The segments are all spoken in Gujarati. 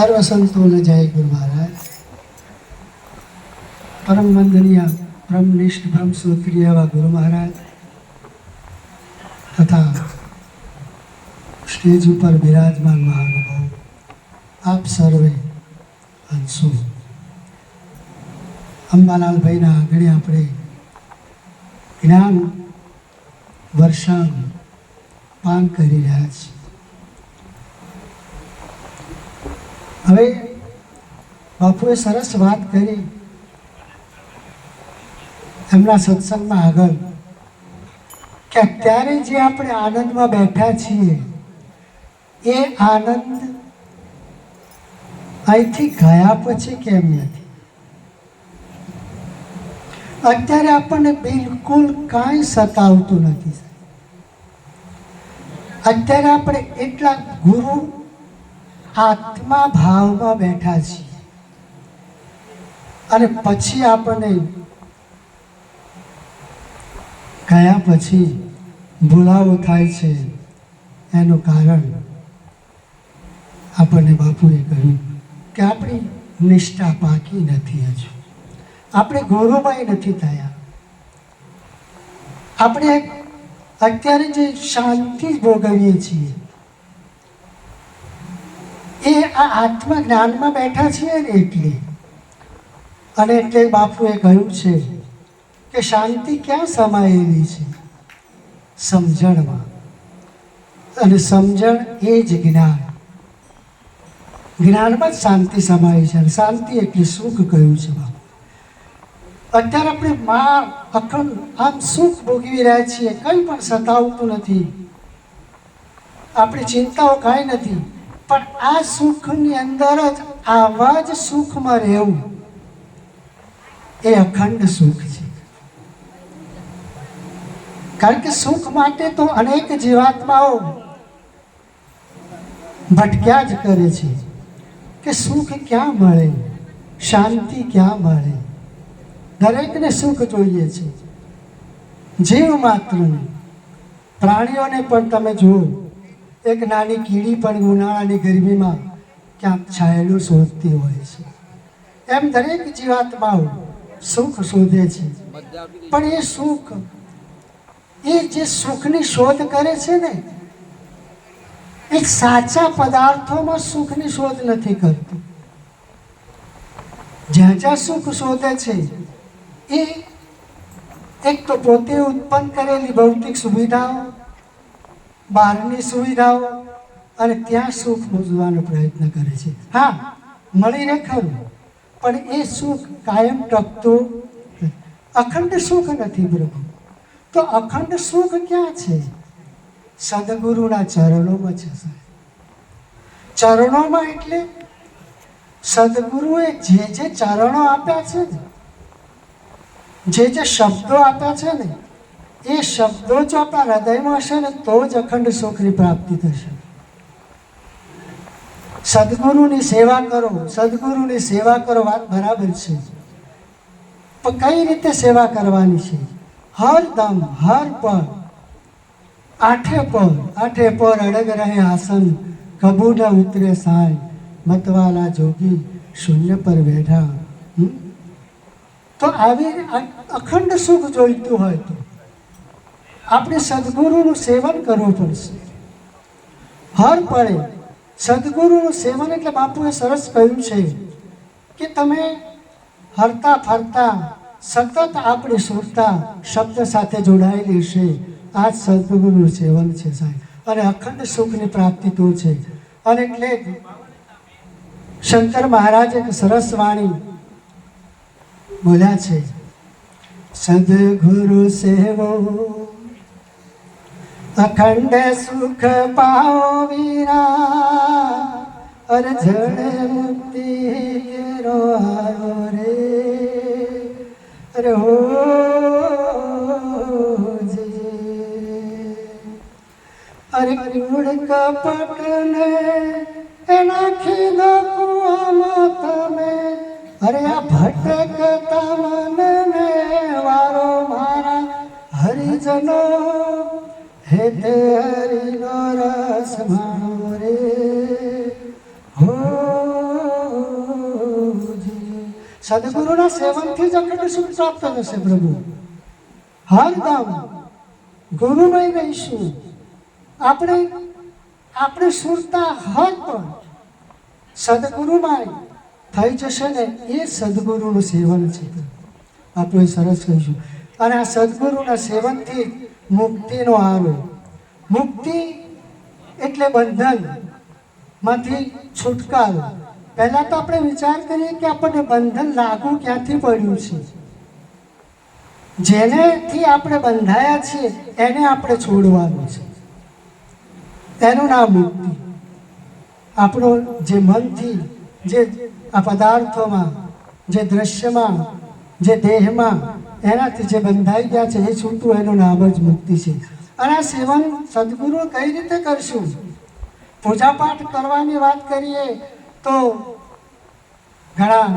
સર્વ સંતોને જય ગુરુ મહારાજ. પરમ વંદનીય બ્રહ્મનિષ્ઠ બ્રહ્મસૂત્રી એવા ગુરુ મહારાજ તથા સ્ટેજ ઉપર બિરાજમાન મહાનુભાવ, આપ સર્વે હંસો અંબાલાલભાઈના આગળ આપણે જ્ઞાન વર્ષાનું પાન કરી રહ્યા છીએ. હવે બાપુએ સરસ વાત કરી. એમના સત્સંગમાં આગળ કે અત્યારે જે આપણે આનંદમાં બેઠા છીએ, એ આનંદ અહીંથી ગયા પછી કેમ નથી? અત્યારે આપણને બિલકુલ કાંઈ સતાવતું નથી અત્યારે આપણે એટલા ગુરુ આત્મા ભાવમાં બેઠા છીએ. અને પછી આપણને ગયા પછી ભૂલાવો થાય છે એનું કારણ આપણને બાપુએ કહ્યું કે આપણી નિષ્ઠા પાકી નથી હજુ. આપણે ગૌરવમય નથી થયા. આપણે અત્યારે જે શાંતિ ભોગવીએ છીએ એ આ આત્મ જ્ઞાનમાં બેઠા છીએ ને એટલે અને એટલે બાપુએ કહ્યું છે કે શાંતિ ક્યાં સમાયેલી છે? સમજણમાં. અને સમજણ એ જ જ્ઞાન. જ્ઞાનમાં જ શાંતિ સમાય છે શાંતિ એટલે સુખ કહ્યું છે બાપુ. અત્યારે આપણે મા અખંડ આમ સુખ ભોગવી રહ્યા છીએ, કંઈ પણ સતાવતું નથી. આપણી ચિંતાઓ કાંઈ નથી. પણ આ સુખની અંદર જ આવા જ સુખમાં રહેવું એ અખંડ સુખ છે. કારણ કે સુખ માટે તો અનેક જીવાત્માઓ ભટક્યા જ કરે છે કે સુખ ક્યાં મળે, શાંતિ ક્યાં મળે? દરેકને સુખ જોઈએ છે. જીવ માત્રને, પ્રાણીઓને પણ તમે જુઓ. એક નાની કીડી પણ ઉનાળાની ગરમીમાં ક્યાંક છાયેલું શોધતી હોય છે. એમ દરેક જીવાત્માઓ સુખ શોધે છે. પણ એ સુખ, એ જે સુખની શોધ કરે છે ને, એ સાચા પદાર્થોમાં સુખની શોધ નથી કરતું. જ્યાં જ્યાં સુખ શોધે છે, એ એક તો પોતે ઉત્પન્ન કરેલી ભૌતિક સુવિધાઓ બહારની સુવિધાઓ અને ત્યાં સુખ શોધવાનો પ્રયત્ન કરે છે. હા, મળીને ખરું, પણ એ સુખ કાયમ ટકતું અખંડ સુખ નથી પ્રભુ. તો અખંડ સુખ ક્યાં છે? સદગુરુના ચરણોમાં છે સાહેબ. ચરણોમાં એટલે સદગુરુએ જે જે ચરણો આપ્યા છે ને, જે જે શબ્દો આપ્યા છે ને એ શબ્દો જો આપણા હૃદયમાં હશે ને, તો જ અખંડ સુખની પ્રાપ્તિ થશે. સદગુરુની સેવા કરો, સદગુરુની સેવા કરો વાત બરાબર છે. પણ કઈ રીતે સેવા કરવાની છે? હર દમ, હર પર આઠે પર આઠે પર અડગ રહે આસન. કબૂ ઉતરે સાય, મતવાલા જોગી શૂન્ય પર બેઠા? તો આવી અખંડ સુખ જોઈતું હોય તો આપણે સદગુરુનું સેવન કરવું પડશે. હર પળે સદગુરુનું સેવન એટલે બાપુએ સરસ કહ્યું છે કે તમે હરતા ફરતા સતત આપણી સુરતા શબ્દ સાથે જોડાયેલી છે. આ જ સદગુરુનું સેવન છે સાહેબ. અને અખંડ સુખની પ્રાપ્તિ તો છે. અને એટલે શંકર મહારાજ એક સરસ વાણી બોલ્યા છે. સદગુરુ સેવો અખંડ સુખ પાઓ વીરા. અરે જળ મુક્તિ કેરો આયો રે. અરે હો અરે કુડ કપટને એના ખીલો કુવામાં તમે. અરે આ ભટકતા મનને વારો મારા હરિજનો હે હરિનો રસ માણો રે સદગુરુના સેવનથી જ અખંડ સુખ પ્રાપ્ત થશે પ્રભુ હરદમ ગુરુમય રહીશું આપણે આપણે સુરતા હર પણ સદગુરુમાં થઈ જશે ને એ સદગુરુનું સેવન છે આપણે સરસ કહીશું અને આ સદગુરુના સેવનથી મુક્તિનો આરો મુક્તિ એટલે બંધનમાંથી છુટકારો. પહેલા તો આપણે વિચાર કરીએ કે આપણને બંધન લાગુ ક્યાંથી પડ્યું છે? જેનેથી આપણે બંધાયા છીએ, એને આપણે છોડવાનું છે. એનું નામ મુક્તિ. આપણો જે મનથી, જે આ પદાર્થોમાં, જે દ્રશ્યમાં, જે દેહમાં, એનાથી જે બંધાઈ ગયા છે, એ છૂટવું એનું નામ જ મુક્તિ છે. અને સેવન સદગુરુ કઈ રીતે કરશું? પૂજાપાઠ કરવાની વાત કરીએ તો ઘણા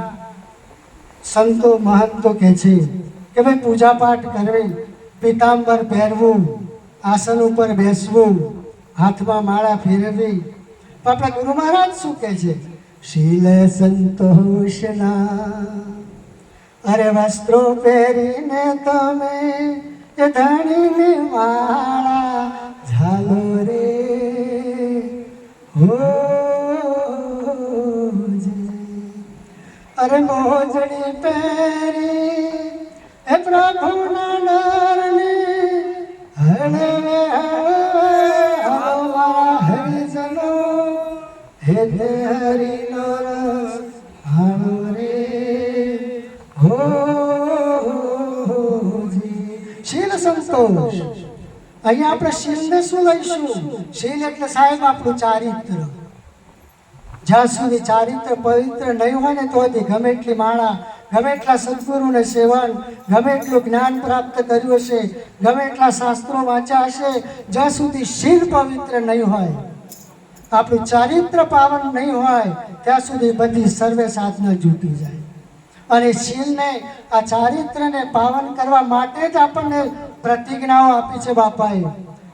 સંતો મહંતો કહે છે કે ભાઈ પૂજાપાઠ કરવી, પીતાંબર પહેરવું, આસન ઉપર બેસવું, હાથમાં માળા ફેરવવી. પણ આપણા ગુરુ મહારાજ શું કહે છે? શીલ સંતોષના અરે વસ્ત્રો પહેરીને તમે ધણીને માળા અરે મોજડી પહેરી, એ પ્રભુના ડરને હળવે હળવે હરિજનો હે હરિનો રસ હાલો રે હો શીલ સંતોષ. અહીંયા આપણે શીલને શું લઈશું? શીલ એટલે સાહેબ આપણું ચારિત્ર. જ્યાં સુધી ચારિત્ર પવિત્ર નહીં હોય ને તો સુધી ગમે એટલી માળા, ગમે એટલા સદગુરુને સેવન, ગમે એટલું જ્ઞાન પ્રાપ્ત કર્યું હશે, ગમે એટલા શાસ્ત્રો વાંચ્યા હશે, જ્યાં સુધી શીલ પવિત્ર નહીં હોય. આપણું ચારિત્ર પાવન નહીં હોય, ત્યાં સુધી બધી સર્વે સાધના જૂટી જાય. અને શીલને આ ચારિત્રને પાવન કરવા માટે જ આપણને પ્રતિજ્ઞાઓ આપી છે બાપાએ.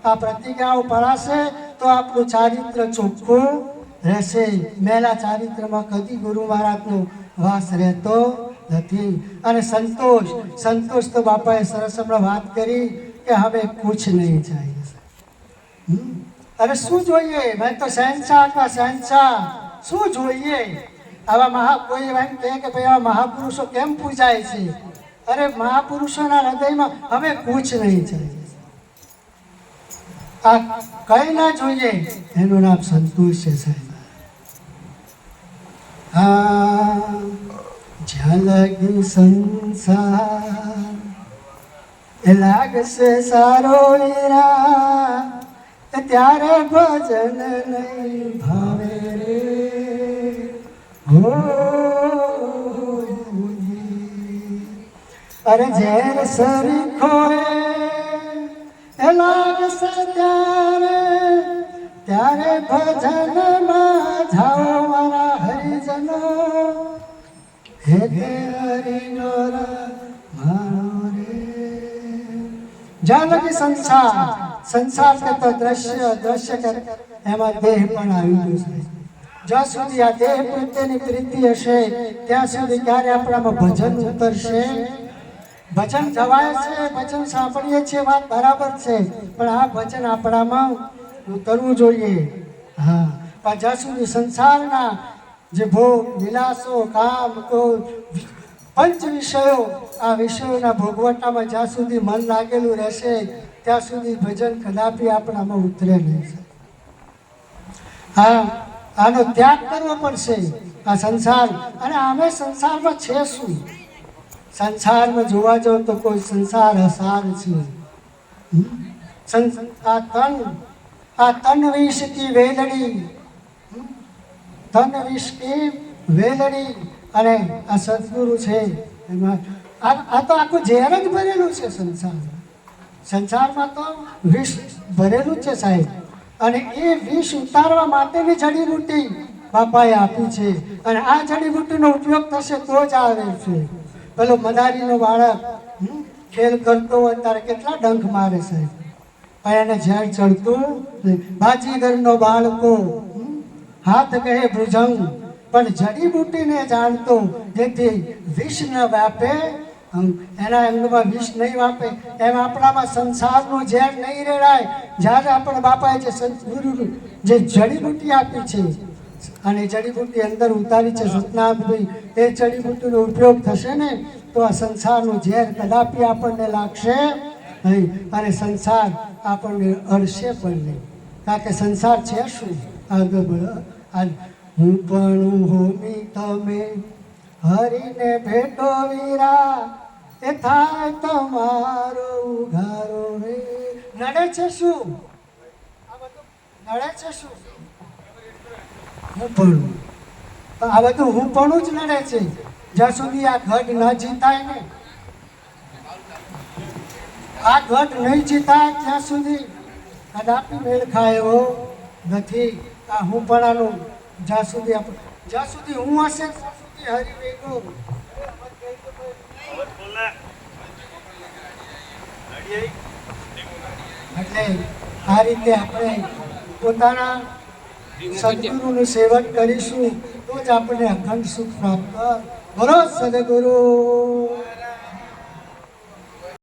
આ પ્રતિજ્ઞાઓ પડાશે તો આપણું ચારિત્ર ચોખ્ખું રહેશે. મેલા ચારિત્રમાં કદી ગુરુ મહારાજનો વાસ રહેતો નથી. અને સંતોષ સંતોષ તો બાપાએ સરસ હમણાં વાત કરી કે હવે કુછ નહીં જાય. અરે શું જોઈએ? મેં તો શહેનશાહ અથવા શહેનશાહ. શું જોઈએ? આવા મહા કોઈ એમ કહે કે ભાઈ આવા મહાપુરુષો કેમ પૂજાય છે? અરે મહાપુરુષોના હૃદયમાં હવે કુછ નહીં જાય. આ કઈ ના જોઈએ. એનું નામ સંતોષ છે સાહેબ. આ લાગી સંસાર એ લાગશે સારો એરા ત્યારે ભજન નહીં ભાવે રે અરે ઝેર સરી ખોએ એ લાગશે ત્યારે ત્યારે ભજનમાં જાઓ મારા જ્યાં લગી સંસાર સંસાર કરતો દ્રશ્ય દ્રશ્ય કર એમાં દેહ પણ આવી ગયો છે. જ્યાં સુધી આ દેહ પ્રત્યેની પ્રીતિ હશે, ત્યાં સુધી ક્યારે આપણામાં ભજન ઉતરશે? ભજન જવાય છે, ભજન સાંભળીએ છીએ વાત બરાબર છે, પણ આ ભજન આપણામાં ઉતરવું જોઈએ. હા, પણ જ્યાં સુધી સંસારના જે ભોગ, વિલાસો, કામ, ક્રોધ, પંચ વિષયો આ વિષયોના ભોગવટામાં જ્યાં સુધી મન લાગેલું રહેશે, ત્યાં સુધી ભજન કદાપી આપણામાં ઉતરે નહીં. હા, આનો ત્યાગ કરવો પડશે આ સંસાર. અને અમે સંસારમાં છે શું? સંસારમાં જોવા જાઓ તો કોઈ સંસાર હસાર છે. આ તન આ તન વિષ કી વેલડી હમ? તન વિષ કી વેલડી અને આ સદગુરુ છે. એમાં આ તો આખું ઝેર જ ભરેલું છે સંસાર સંસારમાં તો વિષ ભરેલું જ છે સાહેબ. અને એ વિષ ઉતારવા માટેની જડીબુટ્ટી બાપાએ આપી છે. અને આ જડીબુટ્ટીનો ઉપયોગ થશે તો જ આવે છે. પેલો મદારીનો બાળક ખેલ કરતો હોય ત્યારે કેટલા ડંખ મારે સાહેબ. પણ એને ઝેર ચડતું. બાજીગરનો બાળકો હાથ કહે ભૃજંગ પણ જડીબુટ્ટીને જાણતો જેથી વિષ ન વ્યાપે એના એમનામાં વિષ નહીં વાપે, એમ આપણામાં સંસારનું ઝેર નહીં રેડાય. જ્યારે આપણા બાપાએ જે સંતગુરુ જે જડીબુટ્ટી આપી છે, અને જડીબુટ્ટી અંદર ઉતારી છે સતનામભાઈ એ જડીબુટ્ટીનો ઉપયોગ થશે ને, તો આ સંસારનું ઝેર કદાપી આપણને લાગશે નહીં, અને સંસાર આપણને અડશે પણ નહીં. કારણ કે સંસાર છે શું? આગળ. હું પણ હોમી તમે હરીને ભેટો વીરા. એ થાય તમારો ઉઘારો રે. નડે છે શું? નડે છે શું? હું પણ. આ બધું હું પણ જ નડે છે. જ્યાં સુધી આ ઘટ ન જીતાય ને. આ ઘટ નહીં જીતાય ત્યાં સુધી કદાપી મેળ ખાય એવો નથી. આ હું પણાનું જ્યાં સુધી આપણે જ્યાં સુધી હું હશે, ત્યાં સુધી હરી વેગો. એટલે આ રીતે આપણે પોતાના સદગુરુનું સેવન કરીશું, તો જ આપણને અખંડ સુખ પ્રાપ્ત બરોબર સદગુરુ.